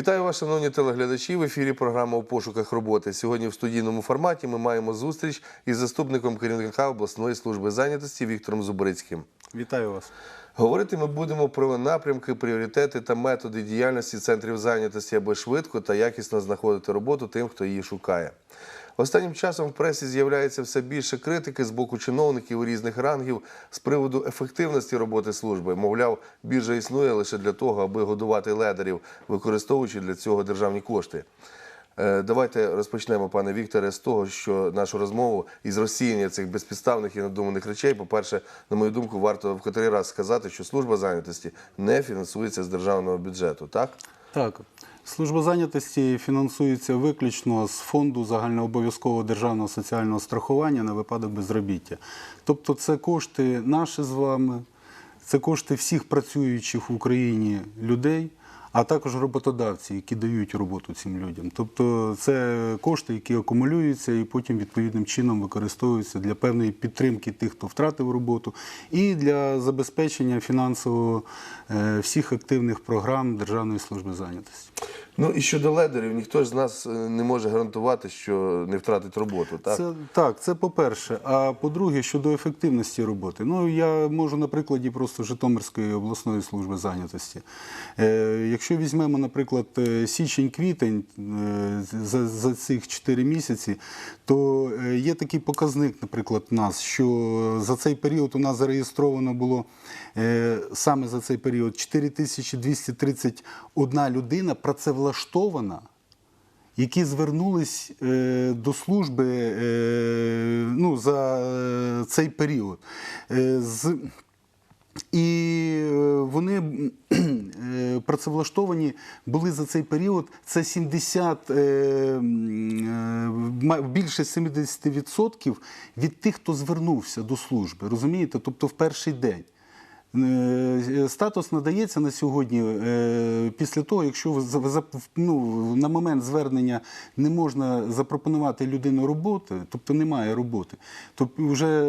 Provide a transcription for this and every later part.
Вітаю вас, шановні телеглядачі. В ефірі програма у пошуках роботи. Сьогодні в студійному форматі ми маємо зустріч із заступником керівника обласної служби зайнятості Віктором Зубрицьким. Вітаю вас. Говорити ми будемо про напрямки, пріоритети та методи діяльності центрів зайнятості, аби швидко та якісно знаходити роботу тим, хто її шукає. Останнім часом в пресі з'являється все більше критики з боку чиновників різних рангів з приводу ефективності роботи служби. Мовляв, біржа існує лише для того, аби годувати ледерів, використовуючи для цього державні кошти. Е, Давайте розпочнемо, пане Вікторе, з того, що нашу розмову із розсіяння цих безпідставних і надуманих речей. По-перше, на мою думку, варто в котрий раз сказати, що служба зайнятості не фінансується з державного бюджету. Так Так, служба зайнятості фінансується виключно з фонду загальнообов'язкового державного соціального страхування на випадок безробіття. Тобто, це кошти наші з вами, це кошти всіх працюючих в Україні людей. А також роботодавці, які дають роботу цим людям. Тобто це кошти, які акумулюються і потім відповідним чином використовуються для певної підтримки тих, хто втратив роботу, і для забезпечення фінансового е, всіх активних програм Державної служби зайнятості. Ну і щодо ледерів, ніхто з нас е, не може гарантувати, що не втратить роботу. Так Це так, це по-перше. А по-друге, щодо ефективності роботи. Ну я можу на прикладі просто Житомирської обласної служби зайнятості. Е, якщо візьмемо, наприклад, е, січень-квітень е, за, за цих 4 місяці, то е, є такий показник, наприклад, нас, що за цей період у нас зареєстровано було саме за цей період 4231 людина працевлаштована які звернулись е, до служби е, ну, за е, цей період. Е, і е, вони е, працевлаштовані були за цей період. Це 70, е, м, е, ма- більше 70% від тих, хто звернувся до служби. Розумієте? Тобто в перший день. Е, Статус надається на сьогодні е, після того, якщо ну, на момент звернення не можна запропонувати людину роботи, тобто немає роботи, то вже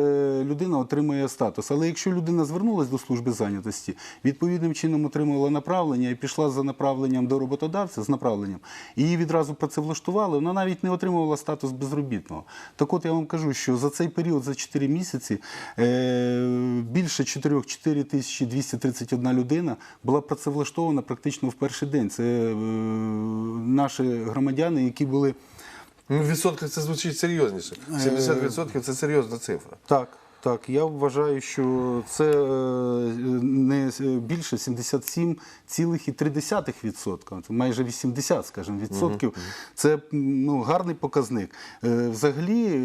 людина отримує статус. Але якщо людина звернулася до служби зайнятості, відповідним чином отримала направлення і пішла за направленням до роботодавця з направленням, і її відразу працевлаштували, вона навіть не отримувала статус безробітного. Так от я вам кажу, що за цей період, за 4 місяці, е, більше 4 4231 людина була працевлаштована практично в перший день. Це е, наші громадяни, які були ну, в відсотках це звучить серйозніше. 70% це серйозна цифра. так. Так, я вважаю, що це е, не с- більше 77,3%, це майже 80, скажімо, відсотків. Це ну, гарний показник. Е, Взагалі, е,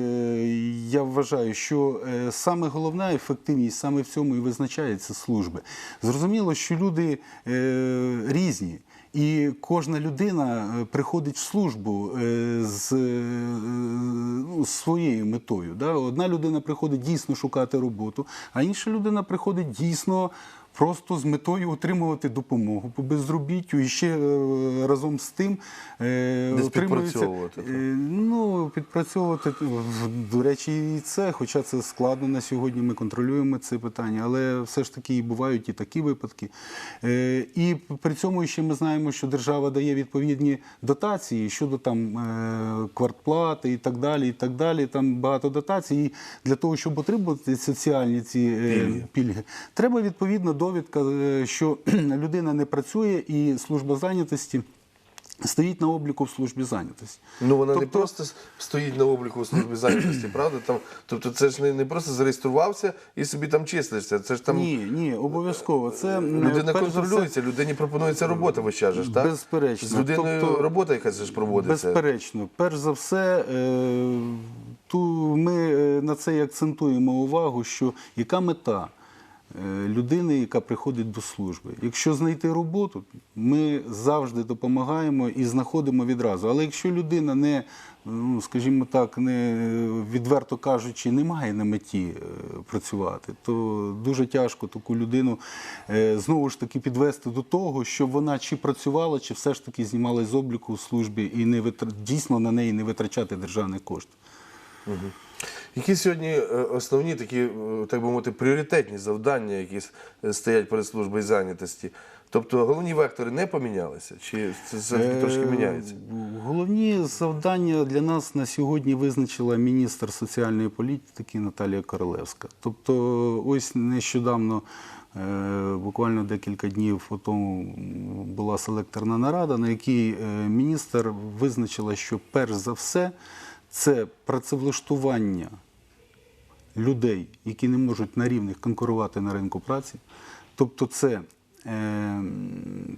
я вважаю, що е, саме головна ефективність саме в цьому і визначається служби. Зрозуміло, що люди е, різні. І кожна людина е, приходить в службу е, з, е, ну, своєю метою. Да? Одна людина приходить дійсно шукати роботу, а інша людина приходить дійсно просто з метою отримувати допомогу по безробіттю і ще е, разом з тим е, отримується, підпрацьовувати, е, ну, підпрацьовувати, до речі, і це, хоча це складно на сьогодні, ми контролюємо це питання, але все ж таки і бувають і такі випадки. І при цьому ще ми знаємо, що держава дає відповідні дотації щодо там квартплати і так далі. і так далі. Там багато дотацій. І для того, щоб отримати соціальні ці пільги, треба відповідна довідка, е, що людина не працює і служба зайнятості. Стоїть на обліку в службі зайнятості. Ну вона не Тобто- просто стоїть на обліку у службі зайнятості, правда? Там, тобто це ж не, не просто зареєструвався і собі там числишся. Це ж там Ні, ні, обов'язково. Це людина все, контролюється, людині пропонується робота ж, так? Безперечно. З людиною Тобто- робота якась ж проводиться. Безперечно, перш за все, е, ту ми е, на це і акцентуємо увагу, що яка мета людини, яка приходить до служби. Якщо знайти роботу, ми завжди допомагаємо і знаходимо відразу. Але якщо людина не, ну, скажімо так, не відверто кажучи, не має на меті е, працювати, то дуже тяжко таку людину е, знову ж таки підвести до того, щоб вона чи працювала, чи все ж таки знімалась з обліку у службі і не витр... дійсно на неї не витрачати державний кошт. Які сьогодні е, основні такі, е, так би мовити, пріоритетні завдання, які е, стоять перед службою зайнятості? Тобто головні вектори не помінялися? Чи це трошки міняється? Головні завдання для нас на сьогодні визначила міністр соціальної політики Наталія Королевська. Тобто, ось нещодавно, буквально декілька днів тому була селекторна нарада, на якій міністр визначила, що перш за все це працевлаштування людей, які не можуть на рівних конкурувати на ринку праці. Тобто це е,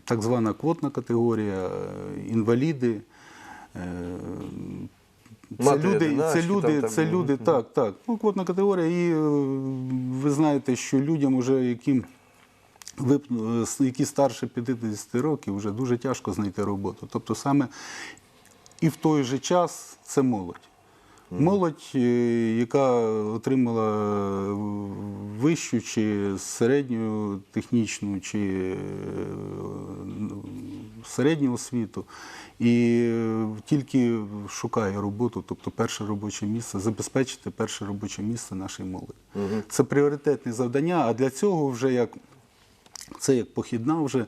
так звана квотна категорія, е, інваліди. е, Це Матері люди, це люди, там, так, це ну, люди, так, так. Ну, квотна категорія, і е, ви знаєте, що людям, уже, яким е, які старше 50 років, вже дуже тяжко знайти роботу. Тобто саме і в той же час це молодь. Молодь, е, яка отримала е, вищу чи середню технічну, чи е, ну, середню освіту, і тільки шукає роботу, тобто перше робоче місце, забезпечити перше робоче місце нашій молоді. Це пріоритетне завдання, а для цього вже як це як похідна вже.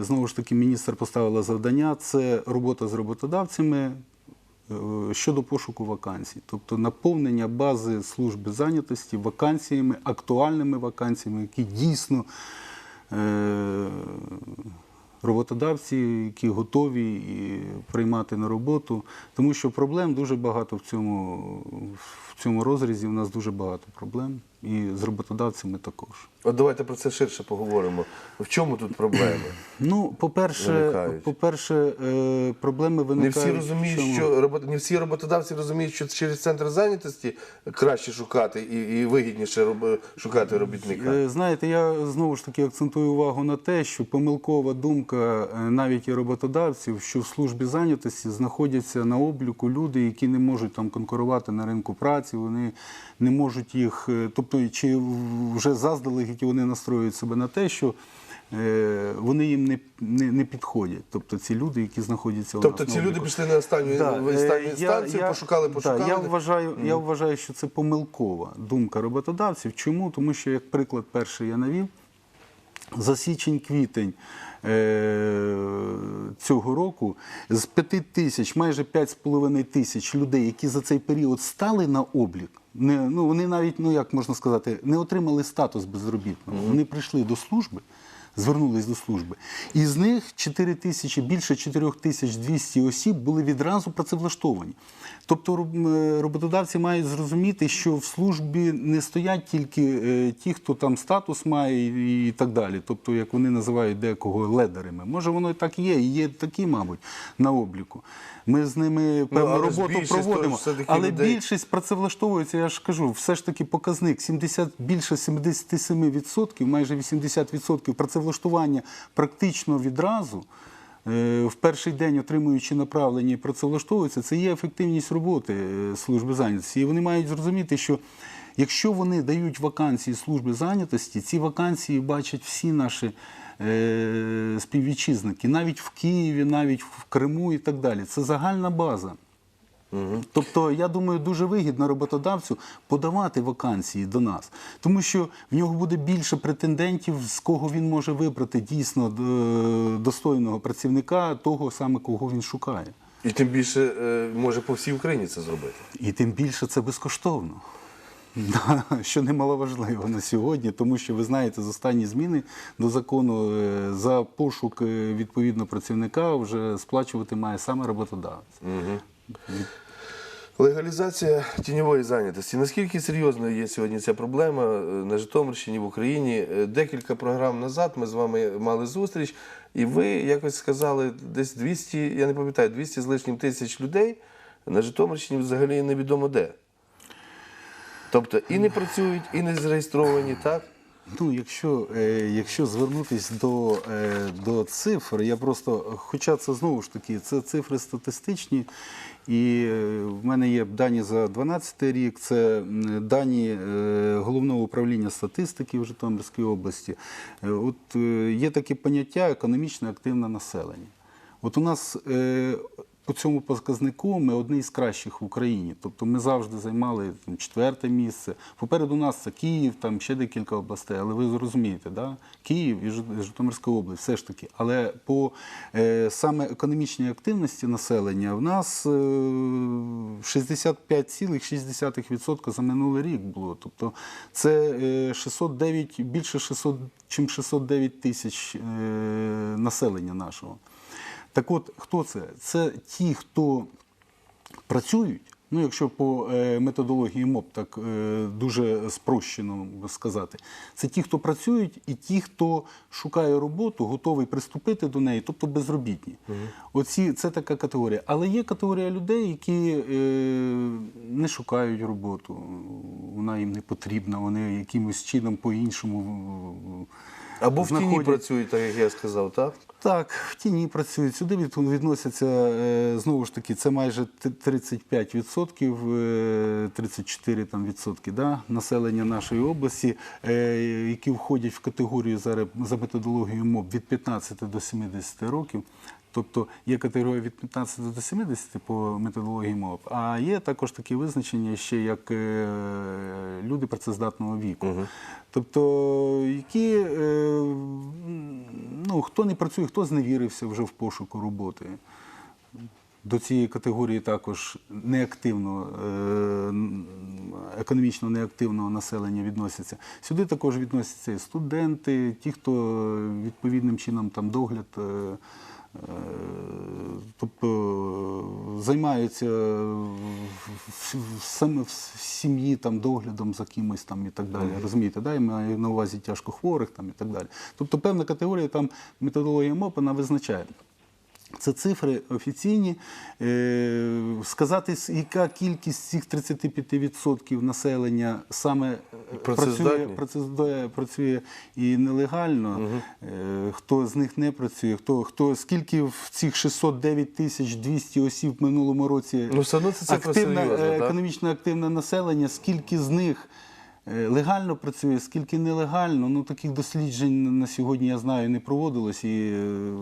Знову ж таки, міністр поставила завдання. Це робота з роботодавцями щодо пошуку вакансій. Тобто наповнення бази служби зайнятості вакансіями, актуальними вакансіями, які дійсно е, роботодавці, які готові приймати на роботу. Тому що проблем дуже багато в цьому, в цьому розрізі. У нас дуже багато проблем. І з роботодавцями також. От давайте про це ширше поговоримо. В чому тут проблеми? Ну, по-перше, по-перше, е, проблеми Не всі розуміють, чому? що робот... не всі роботодавці розуміють, що через центр зайнятості краще шукати і, і вигідніше роб... шукати робітника. Е, Знаєте, я знову ж таки акцентую увагу на те, що помилкова думка е, навіть і роботодавців, що в службі зайнятості знаходяться на обліку люди, які не можуть там конкурувати на ринку праці, вони не можуть їх, е, тобто чи вже заздалегідь вони настроюють себе на те, що е, вони їм не, не, не підходять. Тобто ці люди, які знаходяться у Тобто ці люди пішли на останню, Да, в е, я- інстанцію, я- пошукали, да, пошукали. я, вважаю, я вважаю, що це помилкова думка роботодавців. Чому? Тому що, як приклад перший я навів, за січень-квітень цього року з 5 тисяч, майже 5,5 тисяч людей, які за цей період стали на облік, не, ну, вони навіть, ну як можна сказати, не отримали статус безробітного. Вони прийшли до служби, звернулись до служби. І з них 4 тисячі, більше 4200 осіб були відразу працевлаштовані. Тобто роботодавці мають зрозуміти, що в службі не стоять тільки е, ті, хто там статус має і, так далі. Тобто, як вони називають декого ледерами. Може, воно і так є, і є такі, мабуть, на обліку. Ми з ними певну Ну, роботу більшість проводимо. Але людей- більшість працевлаштовується, я ж кажу, все ж таки показник 70, більше 77%, майже 80% працевлаштування практично відразу. е, В перший день отримуючи направлення і працевлаштовуються, це є ефективність роботи е, служби зайнятості. І вони мають зрозуміти, що якщо вони дають вакансії служби зайнятості, ці вакансії бачать всі наші е, співвітчизники, навіть в Києві, навіть в Криму і так далі. Це загальна база. Тобто, я думаю, дуже вигідно роботодавцю подавати вакансії до нас, тому що в нього буде більше претендентів, з кого він може вибрати дійсно е, достойного працівника, того саме, кого він шукає. І тим більше е, може по всій Україні це зробити. І тим більше це безкоштовно. Що немаловажливо на сьогодні, тому що ви знаєте, з останні зміни до закону е, за пошук е, відповідно працівника вже сплачувати має саме роботодавець. Легалізація тіньової зайнятості. Наскільки серйозною є сьогодні ця проблема е, на Житомирщині, в Україні? Е, Декілька програм назад ми з вами мали зустріч, і ви якось сказали, десь 200, я не пам'ятаю, 200 з лишнім тисяч людей на Житомирщині взагалі невідомо де. Тобто і не працюють, і не зареєстровані, так? Ну, якщо, е, якщо звернутися до, е, до цифр, я просто, хоча це знову ж таки, це цифри статистичні, і е, в мене є дані за 2012 рік, це дані Головного управління статистики в Житомирській області. От є таке поняття економічно активне населення. От у нас по цьому показнику ми одні з кращих в Україні. Тобто ми завжди займали там, четверте місце. Попереду нас це Київ, там ще декілька областей. Але ви зрозумієте, да? Київ і Житомирська область, все ж таки. Але по е, саме економічній активності населення в нас е, 65,6% за минулий рік було. Тобто це е, 609, більше 600, чим 609 тисяч е, населення нашого. Так от, хто це? Це ті, хто працюють. Ну, якщо по е, методології МОП так е, дуже спрощено сказати, це ті, хто працюють, і ті, хто шукає роботу, готовий приступити до неї, тобто безробітні. Оці це така категорія. Але є категорія людей, які е, не шукають роботу, вона їм не потрібна, вони якимось чином по-іншому. е, Або в тіні працюють, так як я сказав, так? Так, в тіні працюють. Сюди відносяться е, знову ж таки, це майже т- 35%, е, 34 там, відсотки да, населення нашої області, е, які входять в категорію зараз за методологією МОБ від 15 до 70 років. Тобто є категорія від 15 до 70 по методології МОП, а є також такі визначення ще як е, люди працездатного віку. Тобто, які, е, ну, хто не працює, хто зневірився вже в пошуку роботи. До цієї категорії також неактивного, е, економічно неактивного населення відносяться. Сюди також відносяться і студенти, ті, хто відповідним чином там догляд. Е, е, Тобто займаються в- сім'ї там доглядом за кимось там і так далі. Розумієте, да? я маю на увазі тяжкохворих там і так далі. Тобто певна категорія там методологія МОП вона визначає. Це цифри офіційні. Е, Сказати, яка кількість цих 35% населення саме е, працює, працює і нелегально, е, хто з них не працює, хто, хто скільки в цих 609 тисяч 200 осіб в минулому році Ну, все одно це серйозна, е, економічно активне населення, скільки з них легально працює, скільки нелегально. Ну таких досліджень на сьогодні я знаю не проводилось. І е,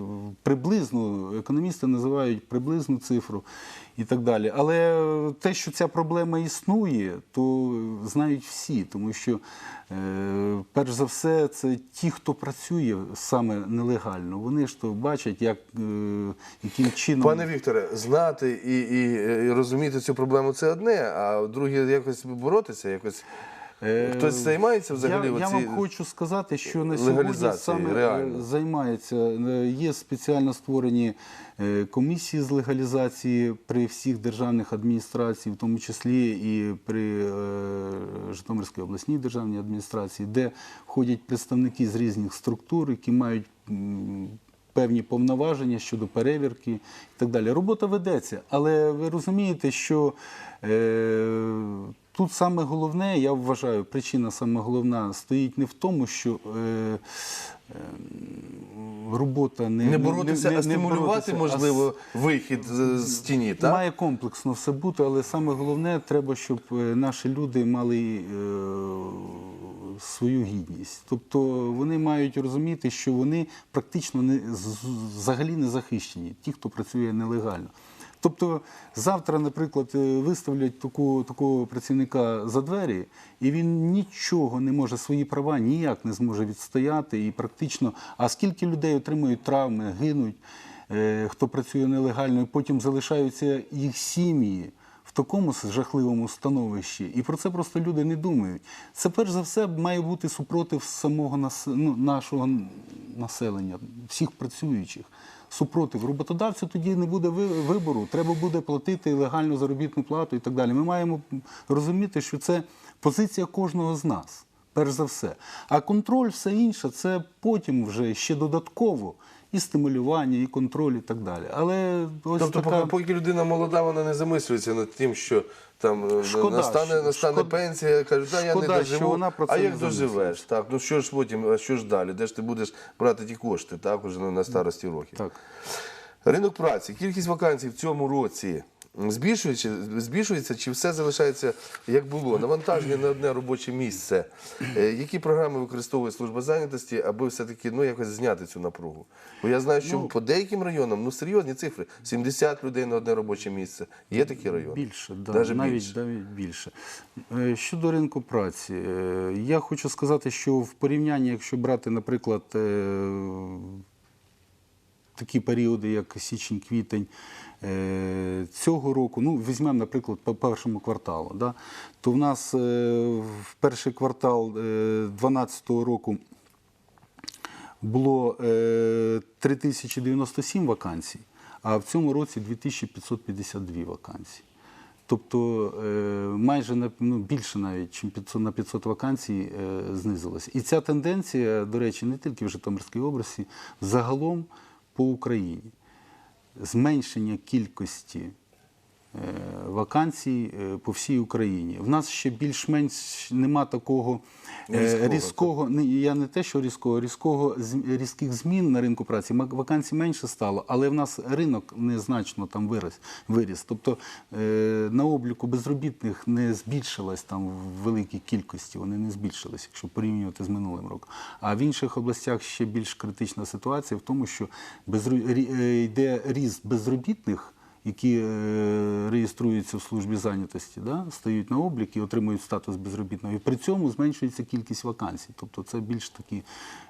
приблизно економісти називають приблизну цифру і так далі. Але е, те, що ця проблема існує, то знають всі, тому що е, перш за все це ті, хто працює саме нелегально. Вони ж то бачать, як е, яким чином Пане Вікторе, знати і, і, і розуміти цю проблему це одне, а друге якось боротися, якось. Е, Хтось займається взагалі Я, я вам хочу сказати, що на сьогодні саме е, реально? займається. е, Є спеціально створені комісії з легалізації при всіх державних адміністраціях, в тому числі і при Житомирській обласній державній адміністрації, де входять представники з різних структур, які мають. Певні повноваження щодо перевірки і так далі. Робота ведеться, але ви розумієте, що е, тут саме головне, я вважаю, причина саме головна стоїть не в тому, що е, е, робота не, Не боротися, не- а не стимулювати, боротися, а можливо, вихід з, тіні, так? Має комплексно все бути, але саме головне треба, щоб е, наші люди мали е, свою гідність. Тобто вони мають розуміти, що вони практично не взагалі не захищені, ті, хто працює нелегально. Тобто завтра, наприклад, е, виставлять таку, такого працівника за двері, і він нічого не може, свої права ніяк не зможе відстояти. І практично, а скільки людей отримують травми, гинуть, е, хто працює нелегально, і потім залишаються їх сім'ї в такому жахливому становищі. І про це просто люди не думають. Це перш за все має бути супротив самого нас, ну, нашого населення, всіх працюючих. Супротив роботодавцю тоді не буде ви- вибору, треба буде платити легальну заробітну плату і так далі. Ми маємо розуміти, що це позиція кожного з нас, перш за все. А контроль, все інше, це потім вже ще додатково і стимулювання, і контроль, і так далі. Але ось Тобто, така... поки, людина молода, вона не замислюється над тим, що там е, Шкода, настане, настане шкода- пенсія, каже, да, я не що доживу. вона про це а як доживеш? Так, ну що ж потім, а що ж далі? Де ж ти будеш брати ті кошти, так, уже на старості років? Так. Ринок праці, кількість вакансій в цьому році збільшується, збільшується чи все залишається як було? Навантаження на одне робоче місце. Е, Які програми використовує служба зайнятості, аби все-таки ну, якось зняти цю напругу? Бо я знаю, що по деяким районам ну серйозні цифри: 70 людей на одне робоче місце. Є такі райони? Більше, да, навіть, більше. навіть більше. Е, Щодо ринку праці, е, я хочу сказати, що в порівнянні, якщо брати, наприклад, такі періоди, як січень-квітень цього року, ну, візьмемо, наприклад, по першому кварталу, да, то в нас е, в перший квартал 2012 року було е, 3097 вакансій, а в цьому році 2552 вакансії. Тобто е, майже на ну, більше навіть, чим 500, на 500 вакансій е, знизилося. І ця тенденція, до речі, не тільки в Житомирській області, загалом по Україні. Зменшення кількості вакансій е, по всій Україні. В нас ще більш-менш нема такого е, Різкого, різкого, я не те, що різкого, різкого різких змін на ринку праці. Вакансій менше стало, але в нас ринок незначно там виріс. виріс. Тобто е, на обліку безробітних не збільшилось там в великій кількості, вони не збільшились, якщо порівнювати з минулим роком. А в інших областях ще більш критична ситуація в тому, що безру- е, йде ріст безробітних які е, реєструються в службі зайнятості, да, стають на облік і отримують статус безробітного. І при цьому зменшується кількість вакансій. Тобто це більш такі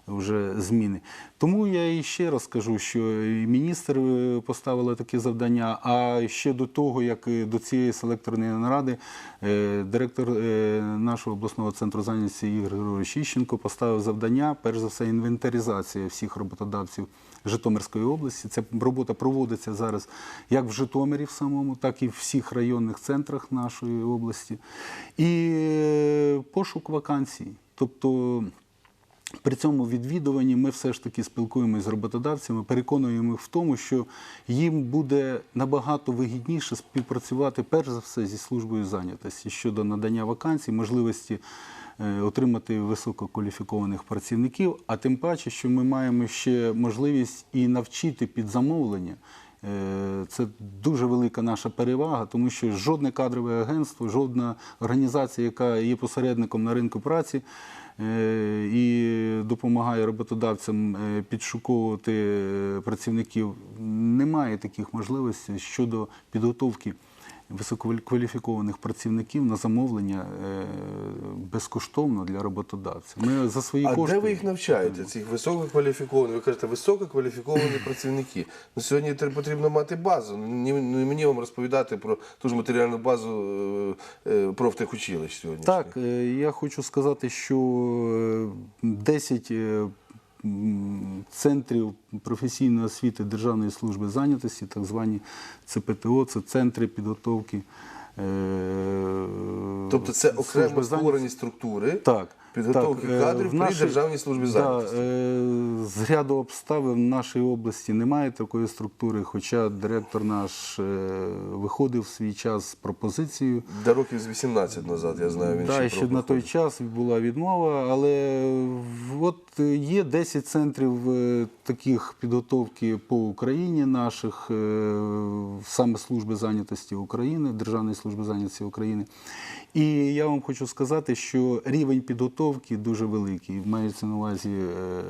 вже зміни. Тому я і ще раз кажу, що і міністр е, поставила таке завдання. А ще до того, як е, до цієї селекторної наради, директор нашого обласного центру зайнятості Ігор Григорович поставив завдання, перш за все, інвентаризація всіх роботодавців Житомирської області. Ця робота проводиться зараз як в Житомирі в самому, так і в всіх районних центрах нашої області. І е, пошук вакансій. Тобто при цьому відвідуванні ми все ж таки спілкуємося з роботодавцями, переконуємо їх в тому, що їм буде набагато вигідніше співпрацювати перш за все зі службою зайнятості щодо надання вакансій, можливості е, отримати висококваліфікованих працівників, а тим паче, що ми маємо ще можливість і навчити під замовлення. Е, Це дуже велика наша перевага, тому що жодне кадрове агентство, жодна організація, яка є посередником на ринку праці і допомагає роботодавцям е, підшуковувати е, працівників, Немає таких можливостей щодо підготовки висококваліфікованих працівників на замовлення е, безкоштовно для роботодавця. Ми за свої А кошти де ви їх навчаєте? Цих висококваліфікованих? Ви кажете, висококваліфіковані працівники. Ну, сьогодні потрібно мати базу. Ну, не мені вам розповідати про ту ж матеріальну базу е, е, профтехучилищ сьогодні. Так, я хочу сказати, що е, 10 е, м, центрів професійної освіти Державної служби зайнятості, так звані ЦПТО, це центри підготовки. е, Тобто це окремо створені структури Так. Підготовки так, е, кадрів в при Державній службі да, зайнятості. е, З ряду обставин в нашій області немає такої структури, хоча директор наш е, виходив в свій час з пропозицією. До років з 18 назад, я знаю, він Так, ще ще на той час була відмова, але от є 10 центрів таких підготовки по Україні наших, саме служби зайнятості України, Державної служби зайнятості України. І я вам хочу сказати, що рівень підготовки дуже великий. Мається на увазі е,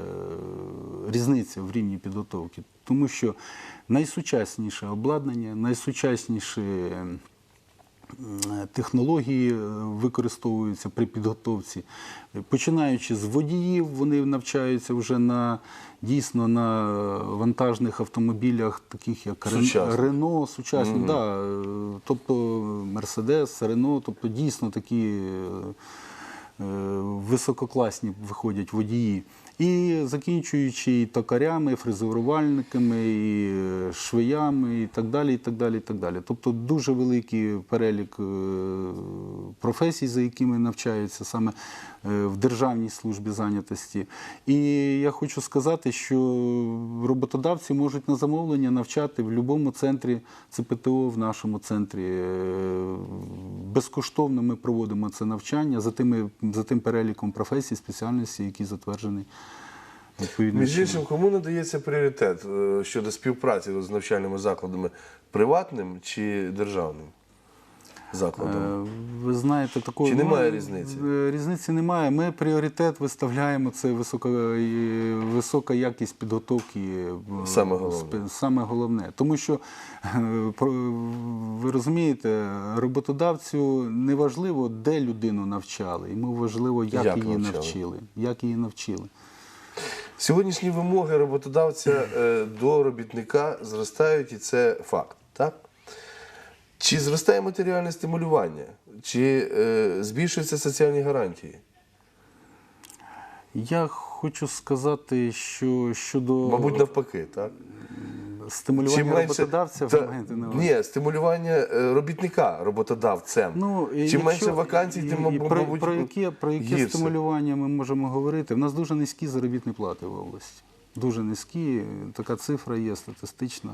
різниця в рівні підготовки, тому що найсучасніше обладнання, найсучасніші технології е, використовуються при підготовці. Починаючи з водіїв, вони навчаються вже на дійсно на вантажних автомобілях, таких як Сучасних. Рено, сучасні, да, е, тобто Мерседес, Рено, тобто дійсно такі е, висококласні виходять водії. І закінчуючи і токарями, і фрезерувальниками, і швиями, швеями, і так далі. і так далі, і так далі. Тобто дуже великий перелік е, професій, за якими навчаються саме е, в Державній службі зайнятості. І я хочу сказати, що роботодавці можуть на замовлення навчати в будь-якому центрі ЦПТО в нашому центрі. Е, Безкоштовно ми проводимо це навчання за, тими, за тим переліком професій, спеціальностей, які відповідним Між іншим, кому надається пріоритет е, щодо співпраці з навчальними закладами приватним чи державним закладом? Е, Ви знаєте, такої Чи немає ну, різниці? е, Різниці немає. Ми пріоритет виставляємо це висока, е, висока якість підготовки. Саме головне. Саме головне. Тому що ви розумієте, роботодавцю не важливо, де людину навчали. Йому важливо, як, Як її навчали. навчили. Як її навчили. Сьогоднішні вимоги роботодавця до робітника зростають, і це факт. Так? Чи зростає матеріальне стимулювання, чи е, збільшуються соціальні гарантії? Я хочу сказати, що щодо Мабуть, навпаки, так? стимулювання роботодавця, та- маєте на увазі? ні, стимулювання е, робітника роботодавцем. Ну, і Чим менше вакансій, тим, і- і мабуть, про, про яке, про яке гірше. стимулювання ми можемо говорити? У нас дуже низькі заробітні плати в області. Дуже низькі. Така цифра є статистична,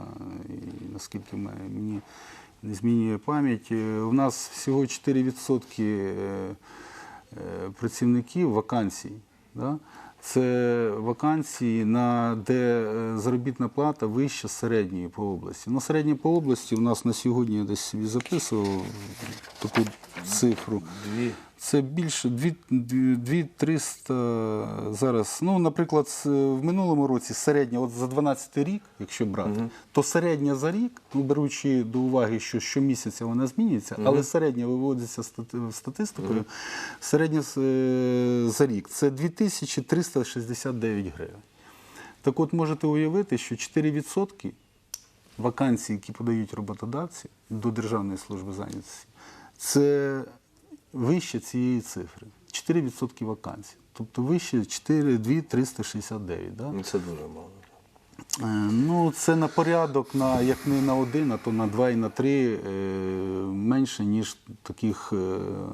і наскільки ми- мені змінює пам'ять. Е, У нас всього 4% е, е, працівників вакансій. Це вакансії, де заробітна плата вища середньої по області. На середня по області у нас на сьогодні я десь собі записував таку цифру. Дві. Це більше 2300 зараз. Ну, наприклад, в минулому році середня, от за 12 рік, якщо брати, то середня за рік, ну, беручи до уваги, що щомісяця вона змінюється, але середня виводиться стати- статистикою, середня е, за рік це 2369 гривень. Так от можете уявити, що 4% вакансій, які подають роботодавці до Державної служби зайнятості, це вище цієї цифри. 4% вакансій. Тобто вище 4, 2, 369. Да? Ну, Це дуже мало. Е, Ну, це на порядок, на, як не на один, а то на два і на три е, менше, ніж в таких е,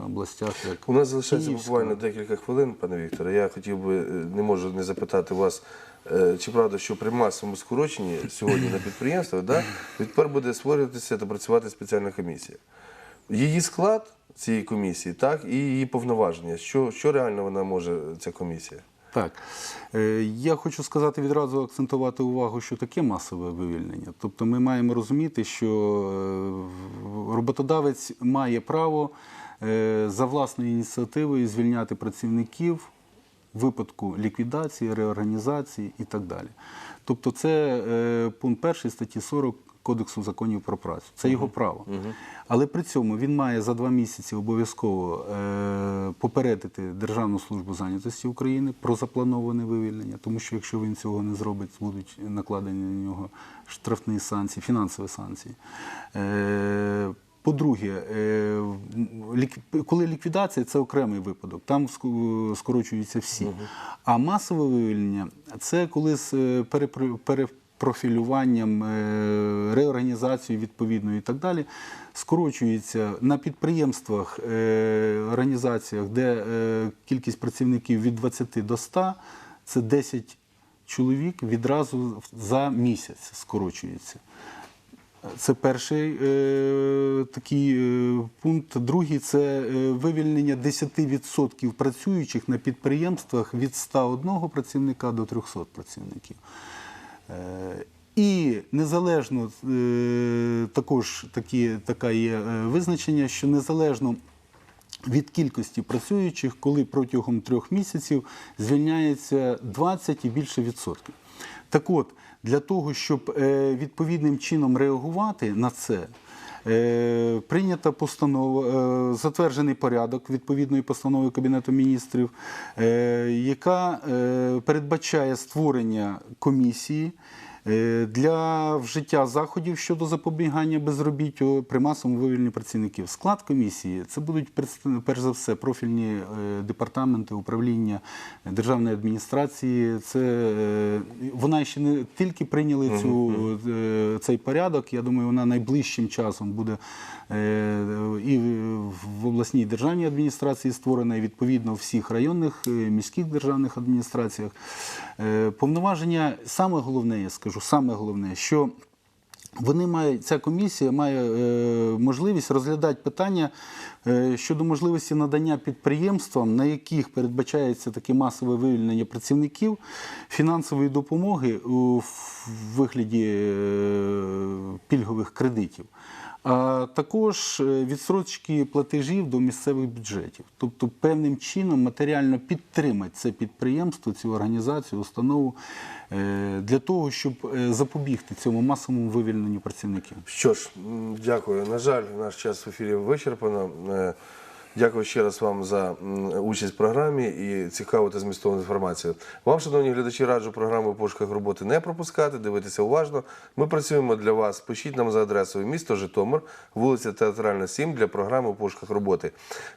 областях, як У нас залишається Київська. буквально декілька хвилин, пане Вікторе. Я хотів би, не можу не запитати вас, чи правда, що при масовому скороченні сьогодні на підприємствах да, відтепер буде створюватися та працювати спеціальна комісія. Її склад цієї комісії, так, і її повноваження. Що, що реально вона може, ця комісія? Так. Е, Я хочу сказати відразу акцентувати увагу, що таке масове вивільнення. Тобто ми маємо розуміти, що е, роботодавець має право е, за власною ініціативою звільняти працівників в випадку ліквідації, реорганізації і так далі. Тобто це пункт 1 статті 40 Кодексу законів про працю. Це його право. Але при цьому він має за два місяці обов'язково е, попередити Державну службу зайнятості України про заплановане вивільнення, тому що якщо він цього не зробить, будуть накладені на нього штрафні санкції, фінансові санкції. Е, по-друге, е, коли ліквідація це окремий випадок, там скорочуються всі. А масове вивільнення це коли з перепрофілюванням, е, реорганізацією відповідною і так далі, скорочується на підприємствах, е, організаціях, де е, кількість працівників від 20 до 100, це 10 чоловік відразу за місяць скорочується. Це перший е, такий е, пункт. Другий це вивільнення 10% працюючих на підприємствах від 101 працівника до 300 працівників. І незалежно е, також такі, така є е, визначення, що незалежно від кількості працюючих, коли протягом трьох місяців звільняється 20 і більше відсотків. Так от, для того, щоб е, відповідним чином реагувати на це, прийнята постанова, е, затверджений порядок відповідної постанови Кабінету міністрів, е, яка е, передбачає створення комісії. Е, Для вжиття заходів щодо запобігання безробіттю при масовому вивільні працівників. Склад комісії це будуть перш за все профільні е, департаменти управління державної адміністрації. Це е, вона ще не тільки прийняли цю е, цей порядок. Я думаю, вона найближчим часом буде і в обласній державній адміністрації створена, і відповідно в всіх районних е, міських державних адміністраціях. Е, Повноваження саме головне, я скажу, саме головне, що Вони мають, ця комісія має е, можливість розглядати питання е, щодо можливості надання підприємствам, на яких передбачається таке масове вивільнення працівників, фінансової допомоги у вигляді е, пільгових кредитів. А також е, відсрочки платежів до місцевих бюджетів, тобто певним чином матеріально підтримати це підприємство, цю організацію, установу е, для того, щоб е, запобігти цьому масовому вивільненню працівників. Що ж, дякую. На жаль, наш час в ефірі вичерпано. Дякую ще раз вам за участь в програмі і цікаву та змістовну інформацію. Вам, шановні глядачі, раджу програму «У пошуках роботи не пропускати, дивитися уважно. Ми працюємо для вас. Пишіть нам за адресою місто Житомир, вулиця Театральна, 7 для програми «У пошуках роботи.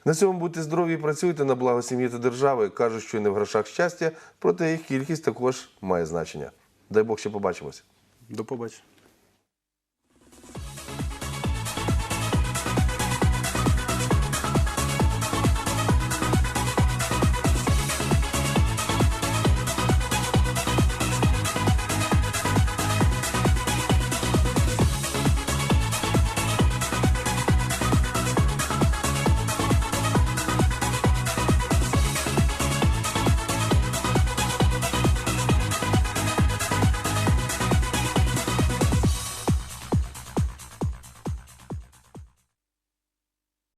На цьому будьте здорові і працюйте на благо сім'ї та держави. Кажуть, що не в грошах щастя, проте їх кількість також має значення. Дай Бог ще побачимось. До побачення.